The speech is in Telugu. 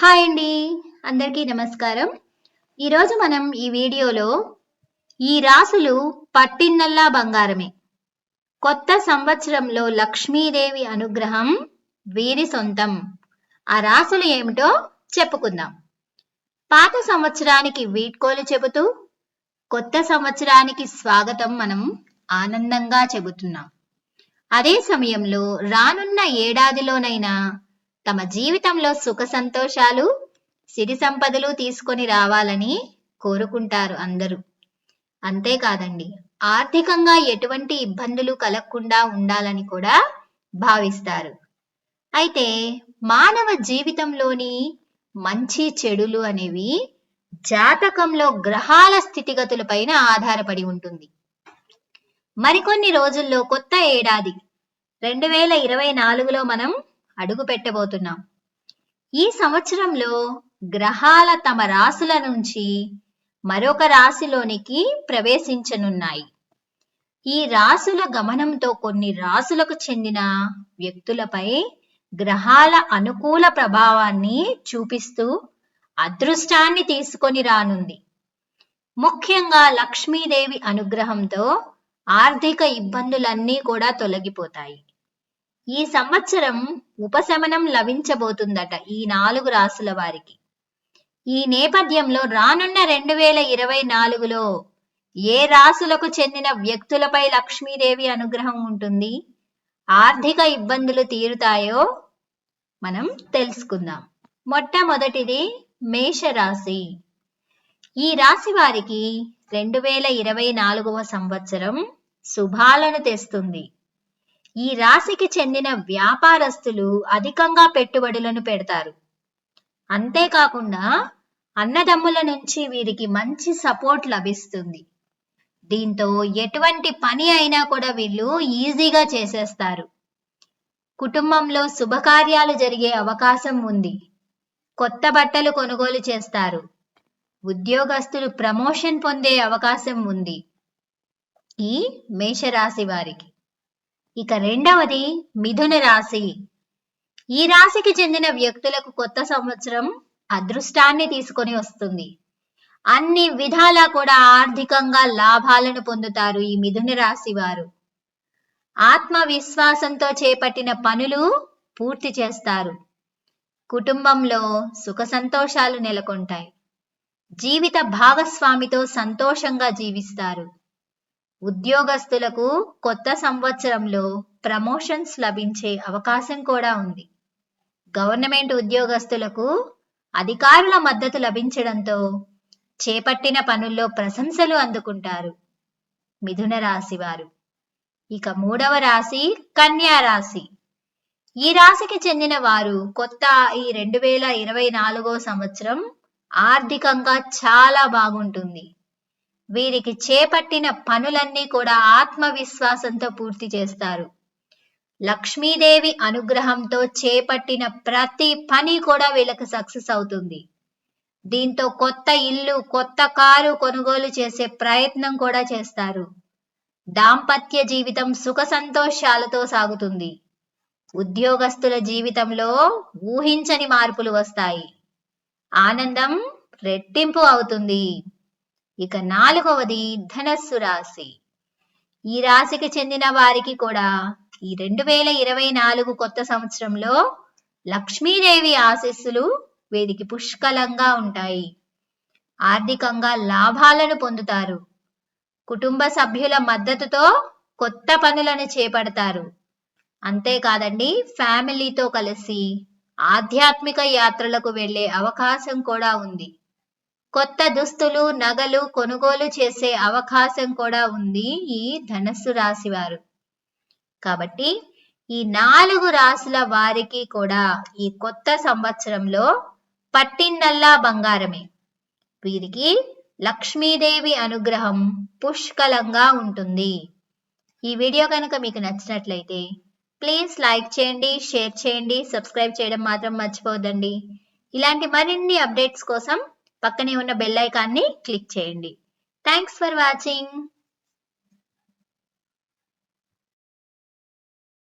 హాయ్ అండి. అందరికీ నమస్కారం. ఈరోజు మనం ఈ వీడియోలో ఈ రాసులు పట్టిందల్లా బంగారమే. కొత్త సంవత్సరంలో లక్ష్మీదేవి అనుగ్రహం వీరి సొంతం. ఆ రాసులు ఏమిటో చెప్పుకుందాం. పాత సంవత్సరానికి వీడ్కోలు చెబుతూ కొత్త సంవత్సరానికి స్వాగతం మనం ఆనందంగా చెబుతున్నాం. అదే సమయంలో రానున్న ఏడాదిలోనైనా తమ జీవితంలో సుఖ సంతోషాలు సిరి సంపదలు తీసుకొని రావాలని కోరుకుంటారు అందరూ. అంతేకాదండి ఆర్థికంగా ఎటువంటి ఇబ్బందులు కలగకుండా ఉండాలని కూడా భావిస్తారు. అయితే మానవ జీవితంలోని మంచి చెడులు అనేవి జాతకంలో గ్రహాల స్థితిగతులపైన ఆధారపడి ఉంటుంది. మరికొన్ని రోజుల్లో కొత్త ఏడాది రెండు వేల ఇరవై నాలుగులో మనం అడుగు పెట్టబోతున్నాం. ఈ సంవత్సరంలో గ్రహాల తమ రాశుల నుంచి మరొక రాశిలోనికి ప్రవేశించనున్నాయి. ఈ రాశుల గమనంతో కొన్ని రాశులకు చెందిన వ్యక్తులపై గ్రహాల అనుకూల ప్రభావాన్ని చూపిస్తూ అదృష్టాన్ని తీసుకొని రానుంది. ముఖ్యంగా లక్ష్మీదేవి అనుగ్రహంతో ఆర్థిక ఇబ్బందులన్నీ కూడా తొలగిపోతాయి. ఈ సంవత్సరం ఉపశమనం లభించబోతుందట ఈ నాలుగు రాసుల వారికి. ఈ నేపథ్యంలో రానున్న రెండు వేల ఇరవై నాలుగులో ఏ రాసులకు చెందిన వ్యక్తులపై లక్ష్మీదేవి అనుగ్రహం ఉంటుంది? ఆర్థిక ఇబ్బందులు తీరుతాయో మనం తెలుసుకుందాం. మొట్టమొదటిది మేషరాశి. ఈ రాశి వారికి రెండు వేల ఇరవై నాలుగవ సంవత్సరం శుభాలను తెస్తుంది. ఈ రాశికి చెందిన వ్యాపారస్తులు అధికంగా పెట్టుబడులను పెడతారు. అంతేకాకుండా అన్నదమ్ముల నుంచి వీరికి మంచి సపోర్ట్ లభిస్తుంది. దీంతో ఎటువంటి పని అయినా కూడా వీళ్ళు ఈజీగా చేసేస్తారు. కుటుంబంలో శుభకార్యాలు జరిగే అవకాశం ఉంది. కొత్త బట్టలు కొనుగోలు చేస్తారు. ఉద్యోగస్తులు ప్రమోషన్ పొందే అవకాశం ఉంది. ఈ మేషరాశి వారికి. ఇక రెండవది మిథున రాశి. ఈ రాశికి చెందిన వ్యక్తులకు కొత్త సంవత్సరం అదృష్టాన్ని తీసుకొని వస్తుంది. అన్ని విధాలా కూడా ఆర్థికంగా లాభాలను పొందుతారు ఈ మిథున రాశి వారు. ఆత్మవిశ్వాసంతో చేపట్టిన పనులు పూర్తి చేస్తారు. కుటుంబంలో సుఖ సంతోషాలు నెలకొంటాయి. జీవిత భాగస్వామితో సంతోషంగా జీవిస్తారు. ఉద్యోగస్తులకు కొత్త సంవత్సరంలో ప్రమోషన్స్ లభించే అవకాశం కూడా ఉంది. గవర్నమెంట్ ఉద్యోగస్తులకు అధికారుల మద్దతు లభించడంతో చేపట్టిన పనుల్లో ప్రశంసలు అందుకుంటారు మిథున రాశి వారు. ఇక మూడవ రాశి కన్యా రాశి. ఈ రాశికి చెందిన వారు కొత్త ఈ రెండు వేల ఇరవై నాలుగో సంవత్సరం ఆర్థికంగా చాలా బాగుంటుంది. వీరికి చేపట్టిన పనులన్నీ కూడా ఆత్మవిశ్వాసంతో పూర్తి చేస్తారు. లక్ష్మీదేవి అనుగ్రహంతో చేపట్టిన ప్రతి పని కూడా వీళ్ళకి సక్సెస్ అవుతుంది. దీంతో కొత్త ఇల్లు కొత్త కారు కొనుగోలు చేసే ప్రయత్నం కూడా చేస్తారు. దాంపత్య జీవితం సుఖ సంతోషాలతో సాగుతుంది. ఉద్యోగస్తుల జీవితంలో ఊహించని మార్పులు వస్తాయి. ఆనందం రెట్టింపు అవుతుంది. ఇక నాలుగవది ధనస్సు రాశి. ఈ రాశికి చెందిన వారికి కూడా ఈ రెండు వేల ఇరవై నాలుగు కొత్త సంవత్సరంలో లక్ష్మీదేవి ఆశీస్సులు వీరికి పుష్కలంగా ఉంటాయి. ఆర్థికంగా లాభాలను పొందుతారు. కుటుంబ సభ్యుల మద్దతుతో కొత్త పనులను చేపడతారు. అంతేకాదండి ఫ్యామిలీతో కలిసి ఆధ్యాత్మిక యాత్రలకు వెళ్ళే అవకాశం కూడా ఉంది. కొత్త దుస్తులు నగలు కొనుగోలు చేసే అవకాశం కూడా ఉంది ఈ ధనస్సు రాశి వారు. కాబట్టి ఈ నాలుగు రాశుల వారికి కూడా ఈ కొత్త సంవత్సరంలో పట్టిందల్లా బంగారమే. వీరికి లక్ష్మీదేవి అనుగ్రహం పుష్కలంగా ఉంటుంది. ఈ వీడియో కనుక మీకు నచ్చినట్లయితే ప్లీజ్ లైక్ చేయండి షేర్ చేయండి సబ్స్క్రైబ్ చేయడం మాత్రం మర్చిపోవద్దండి. ఇలాంటి మరిన్ని అప్డేట్స్ కోసం పక్కనే ఉన్న బెల్ ఐకాన్ని క్లిక్ చేయండి. Thanks for watching